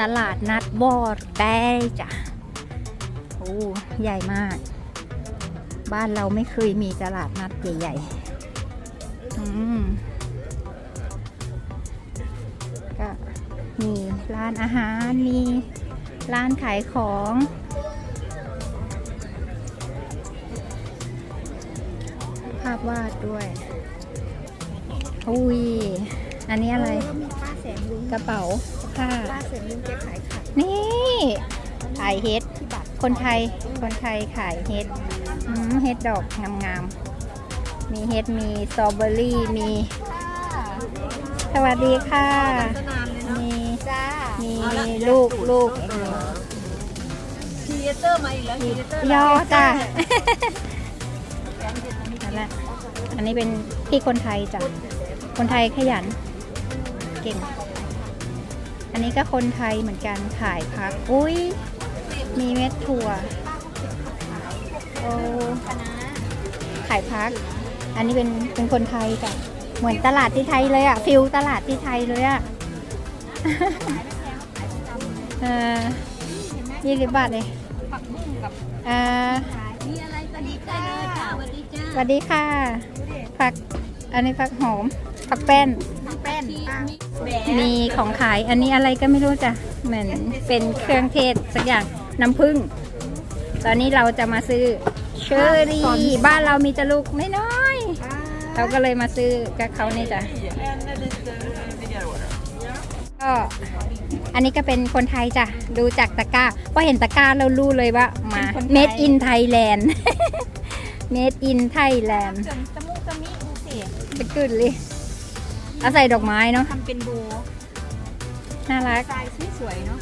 ตลาดนัดวอดแด้จ้ะโอ้ใหญ่มาก บ้านเราไม่เคยมีตลาดนัดใหญ่ๆอืมก็มีร้านอาหาร มีร้านขายของ ภาพวาดด้วย อุ้ย อันนี้อะไร แล้วมีป้าแสงลุงกระเป๋าผ้า ป้าแสงลุงแกขายไข่นี่ขายเฮ็ดที่บัตรคนไทย คนไทยขายเฮ็ดอืมเฮ็ดดอกงามๆ มีเฮ็ดมีสตรอเบอรี่ มี สวัสดีค่ะนานเลยเนาะมีจ้ามีลูกลูกครีเอเตอร์มาอีกแล้วครีเอเตอร์ย่อจ้ะนั่นแหละอันนี้เป็นพี่คนไทยจ้ะ คนไทยขยัน เก่ง อันนี้ก็คนไทยเหมือนกันขายพัก อุ้ยมีเม็ดถั่วโอ้คณะขายพัก อันนี้เป็นเป็นคนไทยจ้ะเหมือนตลาดที่ไทยเลยอะฟิลตลาดที่ไทยเลยอะเออยี่สิบบาทเลยผักบุ้งกับเออขายมีอะไรสวัสดีจ้าสวัสดีจ้าสวัสดีค่ะ ผัก อันนี้ผักหอม ผักแป้นแป้ นป้าแหมมีของขายอันนี้อะไรก็ไม่รู้จ้ะเหมือนเป็นเครื่องเทศสักอย่างน้ำผึ้งตอนนี้เราจะมาซื้อเชอรี่บ้านเรามีจะลูกไม่น้อยๆเราก็เลยมาซื้อกับเขานี่จ้ะก็อันนี้ก็เป็นคนไทยจ้ะ ดูจากตะกร้าพอเห็นตะกร้าเรารู้เลยว่ามา Made in Thailand Made in Thailand จนตะมุตะมิดูสิจะกึดเลยเอาใส่ดอกไม้เนาะทำเป็นโบน่ารักทรายสวยๆเนาะ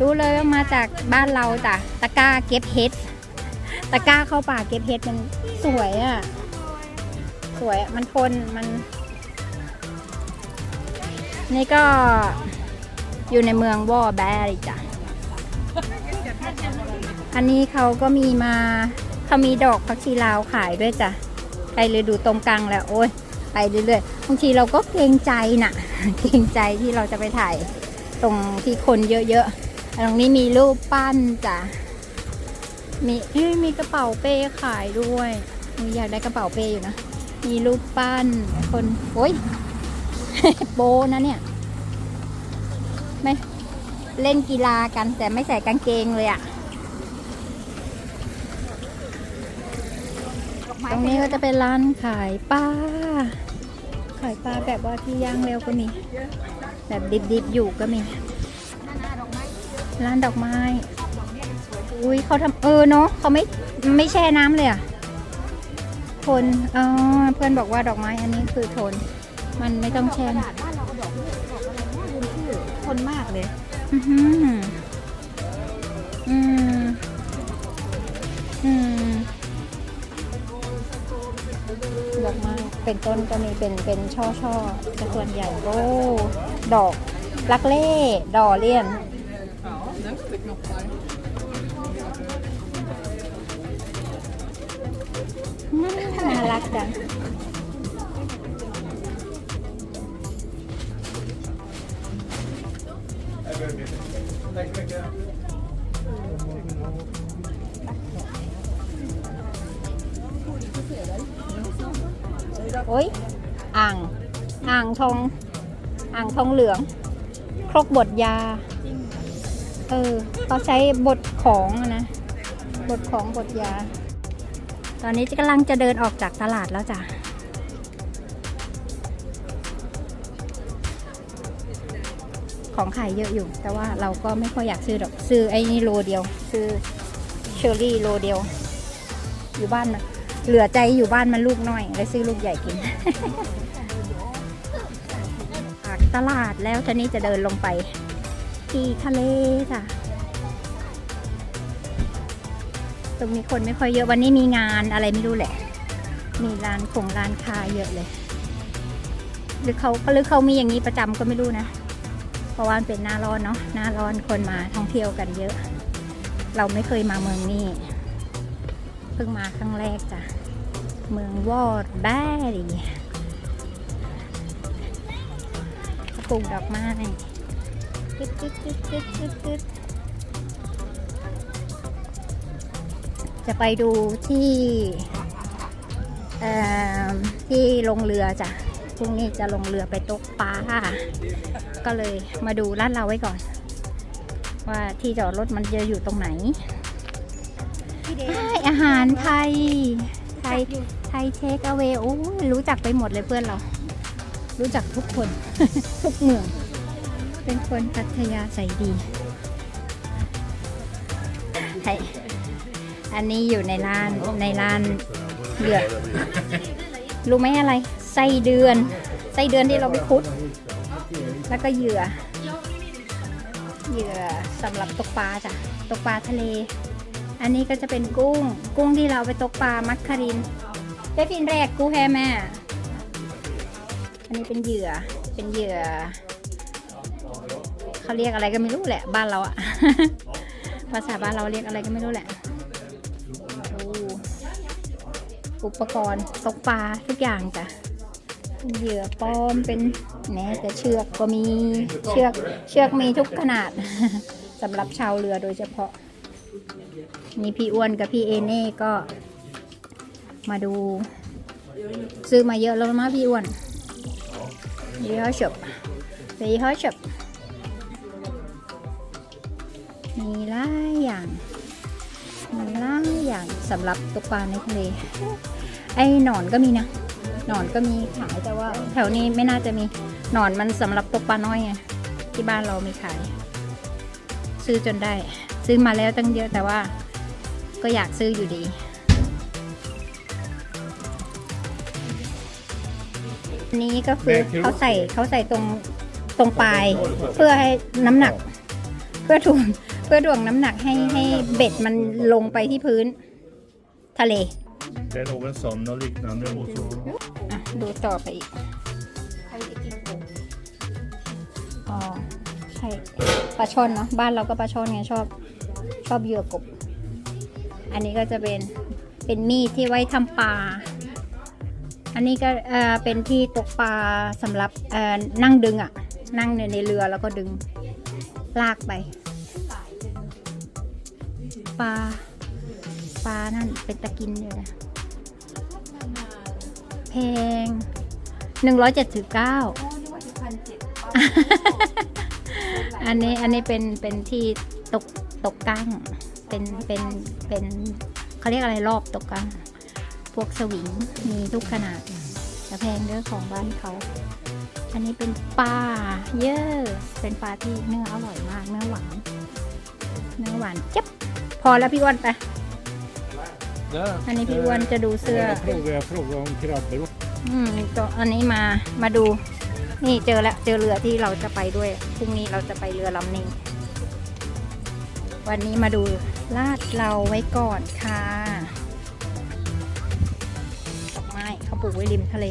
รู้เลยว่ามาจากบ้านเราจ้ะตะกร้าเก็บเห็ดตะกร้าเข้าป่าเก็บเห็ดมันสวยอะ่ะสวยอะมันทนมัน นี่ก็อยู่ในเมืองวอแบริจ้ะอันนี้เขาก็มีมาเขามีดอกพักชีลาวขายด้วยจ้ะ ไปเลยดูตรงกลางแล้วโอ้ยไปเรื่อยๆบางทีเราก็เกรงใจน่ะ เกรงใจที่เราจะไปถ่ายตรงที่คนเยอะๆตรงนี้มีรูปปั้นจ้ะมีเอ้ยมีกระเป๋าเป้ขายด้วยอยากได้กระเป๋าเป้อยู่นะมีรูปปั้นคนโอ้ยโบนะเนี่ยไม่เล่นกีฬากันแต่ไม่ใส่กางเกงเลยอะ ตรงนี้ก็จะเป็นร้านขายปลา ขายปลาแบบว่าที่ย่างเร็วก็มี แบบดิบๆอยู่ก็มี ร้านดอกไม้ อุ้ยเขาทำเออเนาะเขาไม่ไม่แช่น้ำเลยอะทนอ๋อเพื่อนบอกว่าดอกไม้อันนี้คือทน มันไม่ต้องแช่กระดาษบ้านเราก็ดอกลูกดอกอะไรนะลืมชื่อทนมากเลย อือหืออืม เป็นต้นก็มีเป็นเป็นช่อช่อแต่ส่วนใหญ่โอ้ดอกลักเล่ดอเลียน น่ารักจัง โอ้ยอ่าง อ่างทอง อ่างทองเหลือง ครกบดยา เออเขาใช้บดของนะ บดของบดยา ตอนนี้กำลังจะเดินออกจากตลาดแล้วจ้ะของขายเยอะอยู่ แต่ว่าเราก็ไม่ค่อยอยากซื้อหรอก ซื้อไอ้นี่โลเดียว ซื้อเชอร์รี่โลเดียว อยู่บ้านมัน เหลือใจอยู่บ้านมันลูกน้อยเลยซื้อลูกใหญ่กินปากตลาดแล้วทีนี้จะเดินลงไปที่ทะเลจ้ะตรงนี้คนไม่ค่อยเยอะวันนี้มีงานอะไรไม่รู้แหละ มีร้านของร้านค้าเยอะเลย หรือเขาหรือเขามีอย่างนี้ประจำก็ไม่รู้นะ เพราะว่ามันเป็นหน้าร้อนเนาะหน้าร้อนคนมาท่องเที่ยวกันเยอะ เราไม่เคยมาเมืองนี้ เพิ่งมาครั้งแรกจ้ะ เมืองวอดแบรีปลูกดอกไม้ตึ๊ดตึ๊ดตึ๊ดตึ๊ดตึ๊ดตึ๊ดจะไปดูที่ที่ลงเรือจ้ะ พรุ่งนี้จะลงเรือไปตกปลา ก็เลยมาดูลาดเราไว้ก่อน ว่าที่จอดรถมันจะอยู่ตรงไหน พี่เดใช่อาหารไทย ไทย ไทยเทคเอาเวโอ้ยรู้จักไปหมดเลยเพื่อนเรา รู้จักทุกคน ทุกเมือง เป็นคนพัทยาใส่ดีไทยอันนี้อยู่ในร้านในร้านเดือดรู้ไหมอะไร ไส้เดือน ไส้เดือนที่เราไปคุด แล้วก็เหยื่อ เหยื่อสำหรับตกปลาจ้ะ ตกปลาทะเล อันนี้ก็จะเป็นกุ้ง กุ้งที่เราไปตกปลา มัคคารินได้ฟินแรกกูแฮแม่ อันนี้เป็นเหยื่อ เป็นเหยื่อ เขาเรียกอะไรก็ไม่รู้แหละ บ้านเราอะ ภาษาบ้านเราเรียกอะไรก็ไม่รู้แหละ อุปกรณ์ตกปลาทุกอย่างจ้ะเป็นเหยื่อปลอมเป็นแม้แต่เชือกก็มี เชือก เชือกมีทุกขนาดสำหรับชาวเรือโดยเฉพาะ นี่พี่อ้วนกับพี่เอเน่ก็ มาดู ซื้อมาเยอะแล้วมั้พี่อ้วนยี่ห้อฉบยี่ห้อฉบมีหลายอย่างมีหลายอย่างสำหรับตกปลาในทะเล ไอ้หนอนก็มีนะหนอนก็มีขายแต่ว่า แถวนี้ไม่น่าจะมีหนอนมันสำหรับตกปลาน้อยไงที่บ้านเรามีขาย ซื้อจนได้ ซื้อมาแล้วตั้งเยอะแต่ว่า ก็อยากซื้ออยู่ดีอันนี้ก็คือเขาใส่เขาใส่ตรงตรงปลาย เพื่อให้น้ำหนัก เพื่อถ่วงเพื่อถ่วงน้ำหนักให้ให้เบ็ดมันลงไปที่พื้น ทะเล Det är någon sån och liknande. Och så. อะดูต่อไปอีกอ๋อใช่ปลาช่อนเนาะบ้านเราก็ปลาช่อนไงชอบ ชอบเหยื่อกบ อันนี้ก็จะเป็นเป็นมีดที่ไว้ทำปลา อันนี้ก็เออเป็นที่ตกปลาสำหรับเออนั่งดึงอะนั่งในในเรือแล้วก็ดึงลากไป ปลาปลานั่นเป็นตะกินอยู่นะแพงหนึ่งร้อยเจ็ดสิบเก้าอันนี้อันนี้เป็นเป็นที่ตกตกกั้ง เป็นเป็นเป็นเขาเรียกอะไรรอบตกกั้งพวกสวิงมีทุกขนาดแต่แพงเด้อของบ้านเขา อันนี้เป็นปลาเยอะเป็นปลาที่เนื้ออร่อยมากเนื้อหวานเนื้อหวานเจ็บพอแล้วพี่อ้วนไป Där. อันนี้พี่อ้วนจะดูเสื้อ Jag frågar, jag frågar om krabbor. อืมตัวอันนี้มามาดู นี่เจอแล้วเจอเรือที่เราจะไปด้วยพรุ่งนี้เราจะไปเรือลำนี้ วันนี้มาดู ลาดเราไว้ก่อนค่ะดอกไม้เขาปลูกไว้ริมทะเล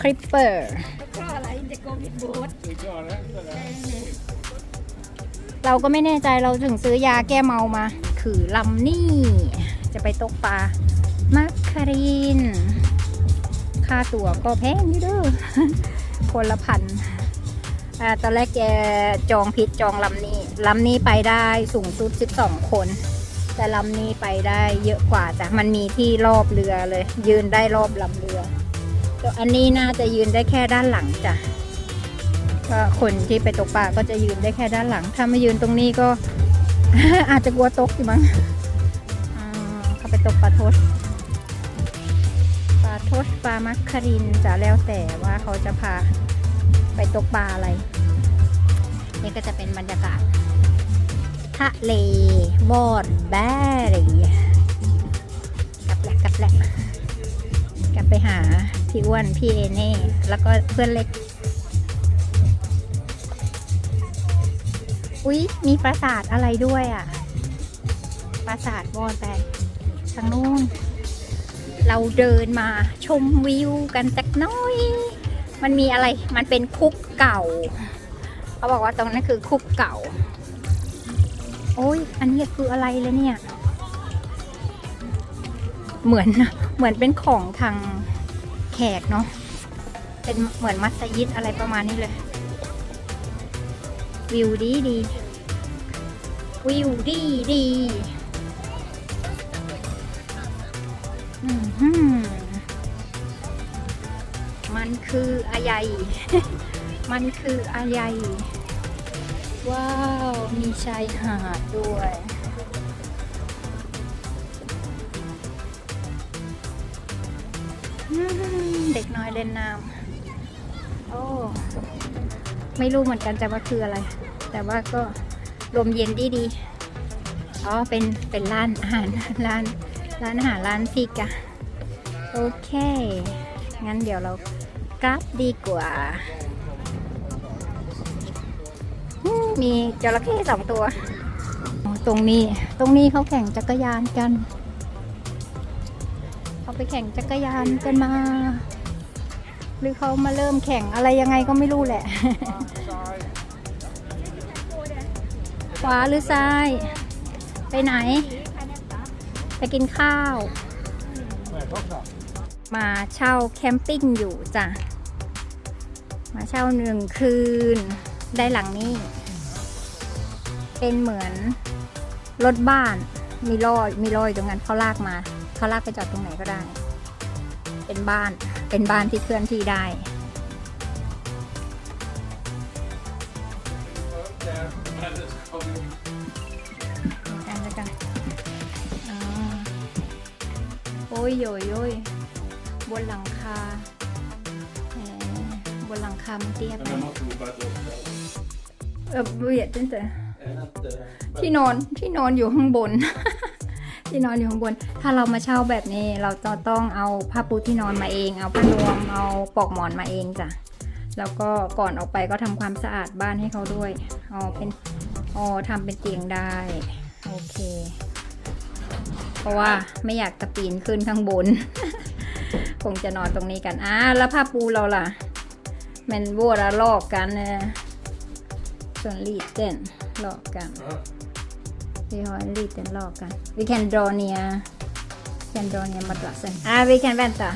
คริปเปอร์ก็อะไรเด็กโกมิดโบ๊ทเราก็ไม่แน่ใจเราถึงซื้อยาแก้เมามา คือลำนี่ จะไปตกปลามัคคาริน ค่าตั๋วก็แพงอยู่เด้อคนละพันอ่าตอนแรกแกจองผิดจองลำนี้ลำนี้ไปได้สูงสุด 12 คน แต่ลำนี้ไปได้เยอะกว่าจ้ะมันมีที่รอบเรือเลย ยืนได้รอบลำเรือแต่อันนี้น่าจะยืนได้แค่ด้านหลังจ้ะก็คนที่ไปตกปลาก็จะยืนได้แค่ด้านหลัง ถ้าไม่ยืนตรงนี้ก็ อาจจะกลัวตกอยู่มั้ง ไปตกปลาทศปลาทศปลามัคคารินจะแล้วแต่ว่าเขาจะพาไปตกปลาอะไร นี่ก็จะเป็นบรรยากาศทะเลบอดแบรี่กลับแหละกลับแหละกลับไปหาพี่อ้วน พี่เอเน่แล้วก็เพื่อนเล็ก อุ๊ย มีปราสาทอะไรด้วยอะ ปราสาทวอลแบ ทางนู้น เราเดินมาชมวิวกันสักน้อย มันมีอะไร มันเป็นคุกเก่า เขาบอกว่าตรงนั้นคือคุกเก่า โอ้ย อันนี้คืออะไรเลยเนี่ย เหมือน เหมือนเป็นของทางแขกเนาะ เป็นเหมือนมัสยิดอะไรประมาณนี้เลย วิวดีดีวิวดีดี มันคืออะไร มันคืออะไร ว้าว มีชายหาดด้วย เด็กน้อยเล่นน้ำ โอ้ ไม่รู้เหมือนกันจะว่าคืออะไร แต่ว่าก็ลมเย็นดีดี อ๋อ เป็น เป็นร้านอาหารร้าน ร้านอาหารร้านฟิกอะโอเค งั้นเดี๋ยวเรากลับดีกว่า มีจระเข้สองตัว ตรงนี้ ตรงนี้เขาแข่งจักรยานกัน เขาไปแข่งจักรยานกันมา หรือเขามาเริ่มแข่งอะไรยังไงก็ไม่รู้แหละ ขวาหรือซ้าย ไปไหน ไปกินข้าว มาเช่าแคมปิ้งอยู่จ้ะ มาเช่าหนึ่งคืน ได้หลังนี้ เป็นเหมือนรถบ้าน มีลอยมีลอยตรงนั้นเขาลากมา เขาลากไปจอดตรงไหนก็ได้ เป็นบ้าน เป็นบ้านที่เคลื่อนที่ได้ ยโยยโยยบนหลังคาแหมบนหลังคามันเตี้ยไปเออเบียดตั้งแต่ที่นอนที่นอนอยู่ข้างบน ที่นอนอยู่ข้างบน ถ้าเรามาเช่าแบบนี้ เราจะต้องเอาผ้าปูที่นอนมาเอง เอาผ้านวมเอาปลอกหมอนมาเองจ้ะแล้วก็ก่อนออกไปก็ทำความสะอาดบ้านให้เขาด้วยอ๋อเป็นอ๋อทำเป็นเตียงได้ โอเค เพราะว่าไม่อยากจะปีนขึ้นข้างบน คงจะนอนตรงนี้กันอะแล้วผ้าปูเราล่ะ มันวัวละลอกกันนะส่วนลีดเต้นลอกกัน Vi har en liten lakan. Vi kan dra ner, kan dra ner madrassen. Ah, vi kan vänta.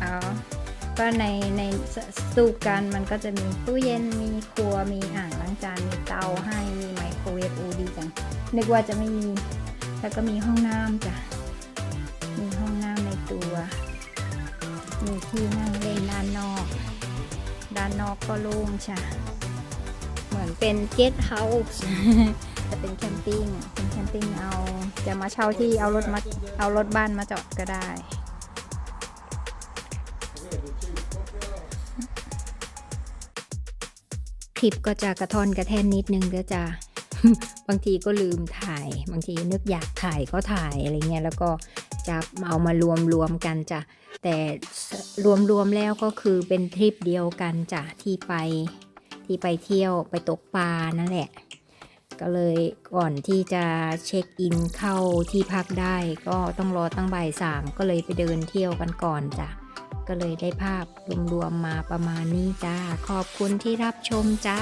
Ja. ก็ในในสตูกันมันก็จะมีตู้เย็นมีครัวมีอ่างล้างจานมีเตาให้มีไมโครเวฟอูดีจัง นึกว่าจะไม่มี แล้วก็มีห้องน้ำจ้ะ มีห้องน้ำในตัว มีที่นั่งเล่นด้านนอก ด้านนอกก็โล่งช่ะเหมือนเป็นเกสต์เฮาส์จะเป็นแคมปิ้ง เป็นแคมปิ้งเอา จะมาเช่าที่เอารถมา เอารถบ้านมาจอดก็ได้คลิปก็จะกระทอนกระแท่นนิดนึงก็จะ บางทีก็ลืมถ่าย บางทีนึกอยากถ่ายก็ถ่ายอะไรเงี้ยแล้วก็จะเอามารวมรวมๆกันจ้ะแต่รวมรวมๆแล้วก็คือเป็นทริปเดียวกันจ้ะที่ไปที่ไปเที่ยวไปตกปลานั่นแหละ ก็เลยก่อนที่จะเช็คอินเข้าที่พักได้ ก็ต้องรอตั้งบ่ายสามก็เลยไปเดินเที่ยวกันก่อนจ้ะก็เลยได้ภาพรวมๆมาประมาณนี้จ้า ขอบคุณที่รับชมจ้า